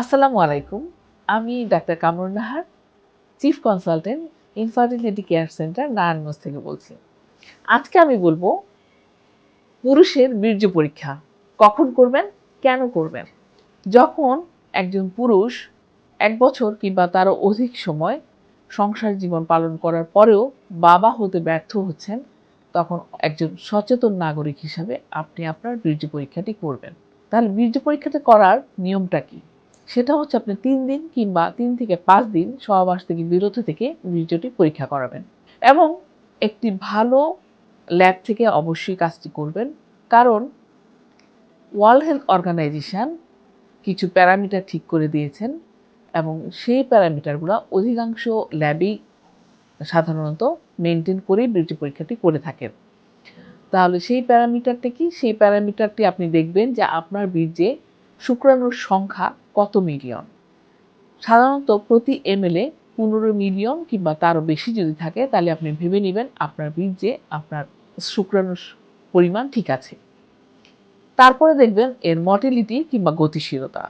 আসসালামু আলাইকুম। আমি doctor Kamrun Nahar, chief consultant, infertility care centre, Narayanganj থেকে বলছি। আজকে আমি বলব, পুরুষের বীর্য পরীক্ষা। কখন করবেন, কেন করবেন? যখন একজন পুরুষ এক বছর কিংবা তারও অধিক সময় সংসার জীবন পালন করার পরেও বাবা হতে ব্যর্থ হচ্ছেন, তখন একজন সচেতন নাগরিক হিসাবে আপনি আপনার বীর্য পরীক্ষাটি করবেন। তাহলে বীর্য পরীক্ষাটা করার নিয়মটা কি? সেটা হচ্ছে আপনি তিন দিন কিংবা তিন থেকে পাঁচ দিন সহবাস থেকে, বিরত থেকে বীর্যটি পরীক্ষা করাবেন। এবং একটি ভালো ল্যাব থেকে অবশ্যই কাজটি করবেন। কারণ ওয়ার্ল্ড হেলথ অর্গানাইজেশন কিছু প্যারামিটার ঠিক করে দিয়েছেন এবং সেই প্যারামিটারগুলো অধিকাংশ ল্যাবেই সাধারণত মেনটেন করেই বীর্য পরীক্ষাটি করে থাকেন। তাহলে সেই প্যারামিটারটা কি? সেই প্যারামিটারটি আপনি দেখবেন যে আপনার বীর্যে শুক্রাণুর সংখ্যা কত মিলিয়ন? সাধারণত প্রতি এমএলএ পনেরো মিলিয়ন কিংবা তারও বেশি যদি থাকে, তাহলে আপনি ভেবে নেবেন আপনার বীর্যে আপনার শুক্রাণুর পরিমাণ ঠিক আছে। তারপরে দেখবেন এর মর্টিলিটি কিংবা গতিশীলতা।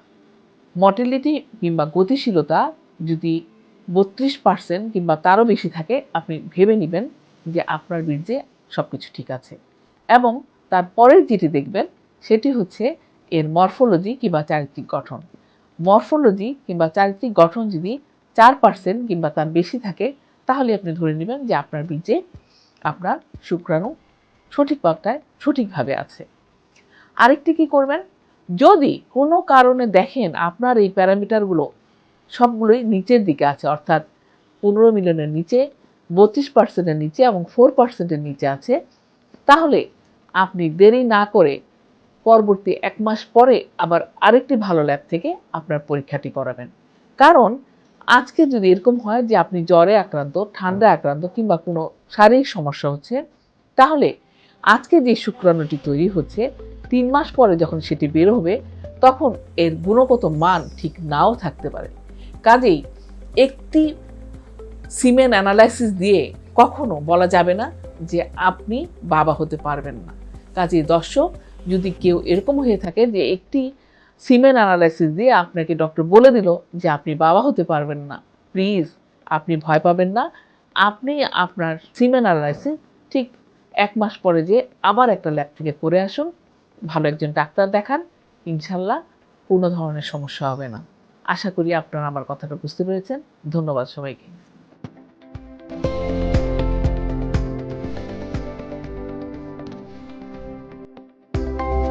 মর্টিলিটি কিংবা গতিশীলতা যদি বত্রিশ পার্সেন্ট কিংবা তারও বেশি থাকে, আপনি ভেবে নেবেন যে আপনার বীর্যে সব কিছু ঠিক আছে। এবং তারপরের যেটি দেখবেন, সেটি হচ্ছে এর মরফোলজি কিংবা চারিত্রিক গঠন। মরফোলজি কিংবা চারিত্রিক গঠন যদি চার পার্সেন্ট কিংবা তার বেশি থাকে, তাহলে আপনি ধরে নেবেন যে আপনার বীজে আপনার শুক্রাণু সঠিক মাত্রায় সঠিকভাবে আছে। আরেকটি কি করবেন? যদি কোনো কারণে দেখেন আপনার এই প্যারামিটারগুলো সবগুলোই নিচের দিকে আছে, অর্থাৎ পনেরো মিলিয়নের নিচে, বত্রিশ পার্সেন্টের নিচে এবং ফোর পার্সেন্টের নিচে আছে, তাহলে আপনি দেরি না করে পরবর্তী এক মাস পরে আবার আরেকটি ভালো ল্যাব থেকে আপনার পরীক্ষাটি করাবেন। কারণ আজকে যদি এরকম হয় যে আপনি জ্বরে আক্রান্ত ঠান্ডা আক্রান্ত কিংবা কোনো শারীরিক সমস্যা হচ্ছে, তাহলে আজকে যে শুক্রাণুটি তৈরি হচ্ছে, তিন মাস পরে যখন সেটি বের হবে, তখন এর গুণগত মান ঠিক নাও থাকতে পারে। কাজেই একটি সিমেন অ্যানালাইসিস দিয়ে কখনো বলা যাবে না যে আপনি বাবা হতে পারবেন না। কাজেই দর্শক যদি কেউ এরকম হয়ে থাকে যে একটি সিমেন অ্যানালাইসিস দিয়ে আপনাকে ডক্টর বলে দিল যে আপনি বাবা হতে পারবেন না প্লিজ আপনি ভয় পাবেন না। আপনি আপনার সিমেন অ্যানালাইসিস ঠিক এক মাস পরে যে আবার একটা ল্যাব থেকে করে আসুন, ভালো একজন ডাক্তার দেখান, ইনশাল্লাহ কোনো ধরনের সমস্যা হবে না। আশা করি আপনারা আমার কথাটা বুঝতে পেরেছেন। ধন্যবাদ সবাইকে।